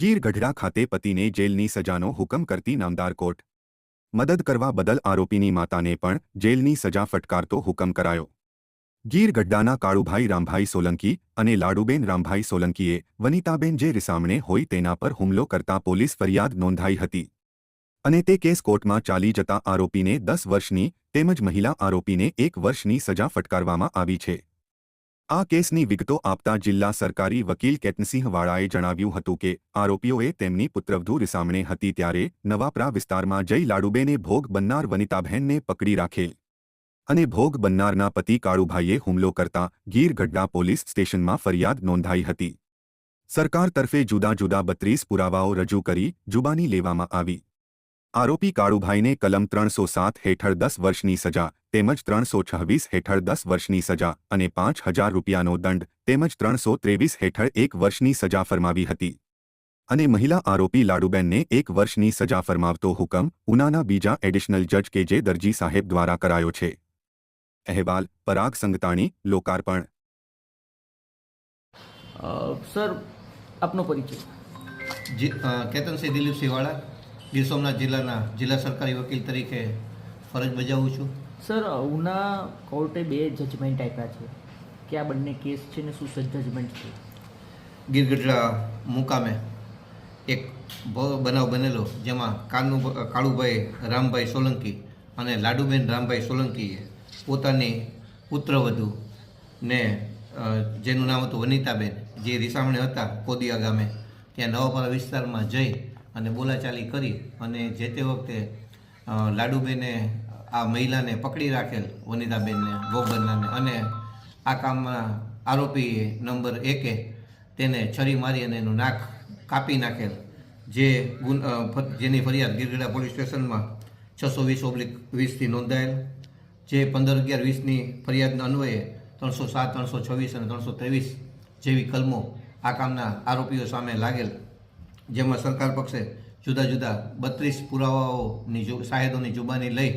ગીર ગઢડા ખાતે પતિને જેલની સજાનો હુકમ કરતી નામદાર કોર્ટ. મદદ કરવા બદલ આરોપીની માતાને પણ જેલની સજા ફટકારતો હુકમ કરાયો. ગીર ગઢડાના કાળુભાઈ રામભાઈ સોલંકી અને લાડુબેન રામભાઈ સોલંકીએ વનિતાબેન જે રિસામણે હોય તેના પર હુમલો કરતા પોલીસ ફરિયાદ નોંધાઈ હતી. અને તે કેસ કોર્ટમાં ચાલી જતા આરોપીને દસ વર્ષની તેમજ મહિલા આરોપીને એક વર્ષની સજા ફટકારવામાં આવી છે. આ કેસની વિગતો આપતા જિલ્લા સરકારી વકીલ કેતનસિંહવાળાએ જણાવ્યું હતું કે, આરોપીઓએ તેમની પુત્રવધુ રિસામણે હતી ત્યારે નવાપરા વિસ્તારમાં જઈ લાડુબેને ભોગ બનનાર વનિતાબહેનને પકડી રાખેલ. અને ભોગ બનનારના પતિ કાળુભાઈએ હુમલો કરતા ગીર ગઢડા પોલીસ સ્ટેશનમાં ફરિયાદ નોંધાઈ હતી. સરકાર તરફે જુદા જુદા બત્રીસ પુરાવાઓ રજૂ કરી જુબાની લેવામાં આવી. આરોપી કાળુભાઈને કલમ ત્રણસો સાત હેઠળ દસ વર્ષની સજા તેમજ ત્રણસો છવ્વીસ હેઠળ દસ વર્ષની સજા અને પાંચ હજાર રૂપિયાનો દંડ તેમજ ત્રણસો ત્રેવીસ હેઠળ એક વર્ષની સજા ફરમાવી હતી. અને મહિલા આરોપી લાડુબેનને એક વર્ષની સજા ફરમાવતો હુકમ ઉનાના બીજા એડિશનલ જજ કે જે દરજી સાહેબ દ્વારા કરાયો છે. અહેવાલ પરાગ સંગતાણી લોકાર્પણ. સર આપનો પરિચય. કેતન અ, કેતનસિંહ દિલીપસિંહ વાળા ગીર સોમનાથ જિલ્લાના જિલ્લા સરકારી વકીલ તરીકે ફરજ બજાવું છું. સર ઉના કોર્ટે બે જજમેન્ટ આપ્યા છે. કે આ બંને કેસ છે ને શું જજમેન્ટ છે? ગીરગઢડા મુકામે એક બનાવ બનેલો જેમાં કાનુ કાળુભાઈ રામભાઈ સોલંકી અને લાડુબેન રામભાઈ સોલંકીએ પોતાની પુત્રવધુ ને જેનું નામ હતું વનિતાબેન જે રીસામણે હતા કોદિયા ગામે ત્યાં નવાપરા વિસ્તારમાં જઈ અને બોલાચાલી કરી અને જે તે વખતે લાડુબેને આ મહિલાને પકડી રાખેલ વનિતાબેનને, ગોબરનાને અને આ કામમાં આરોપી નંબર એકે તેને છરી મારી અને એનું નાક કાપી નાખેલ. જે ગુન જેની ફરિયાદ ગીરગઢા પોલીસ સ્ટેશનમાં છસો વીસ ઓબ્લિક વીસથી નોંધાયેલ. જે પંદર અગિયાર વીસની ફરિયાદના અન્વયે ત્રણસો સાત, ત્રણસો છવ્વીસ અને ત્રણસો ત્રેવીસ જેવી કલમો આ કામના આરોપીઓ સામે લાગેલ. જેમાં સરકાર પક્ષે જુદા જુદા બત્રીસ પુરાવાઓની સાહેદોની જુબાની લઈ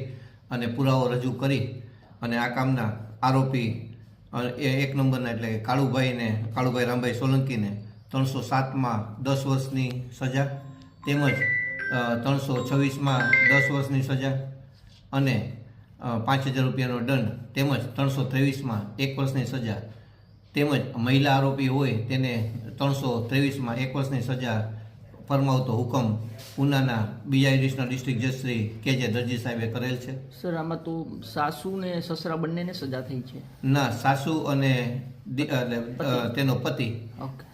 અને પુરાવો રજૂ કરી અને આ કામના આરોપી એ એક નંબરના એટલે કાળુભાઈને, કાળુભાઈ રામભાઈ સોલંકીને ત્રણસો સાતમાં દસ વર્ષની સજા તેમજ ત્રણસો છવ્વીસમાં દસ વર્ષની સજા અને પાંચ હજાર રૂપિયાનો દંડ તેમજ ત્રણસો ત્રેવીસમાં એક વર્ષની સજા તેમજ મહિલા આરોપી હોય તેને ત્રણસો ત્રેવીસમાં એક વર્ષની સજા ફરમાવતો હુકમ ઉનાના બીજા એડિશનલ ડિસ્ટ્રિક્ટ જજ શ્રી કે જે દરજી સાહેબે કરેલ છે? સર આમાં તો સાસુ ને સસરા બંનેને સજા થઈ છે. ના સાસુ અને તેનો પતિ. ઓકે.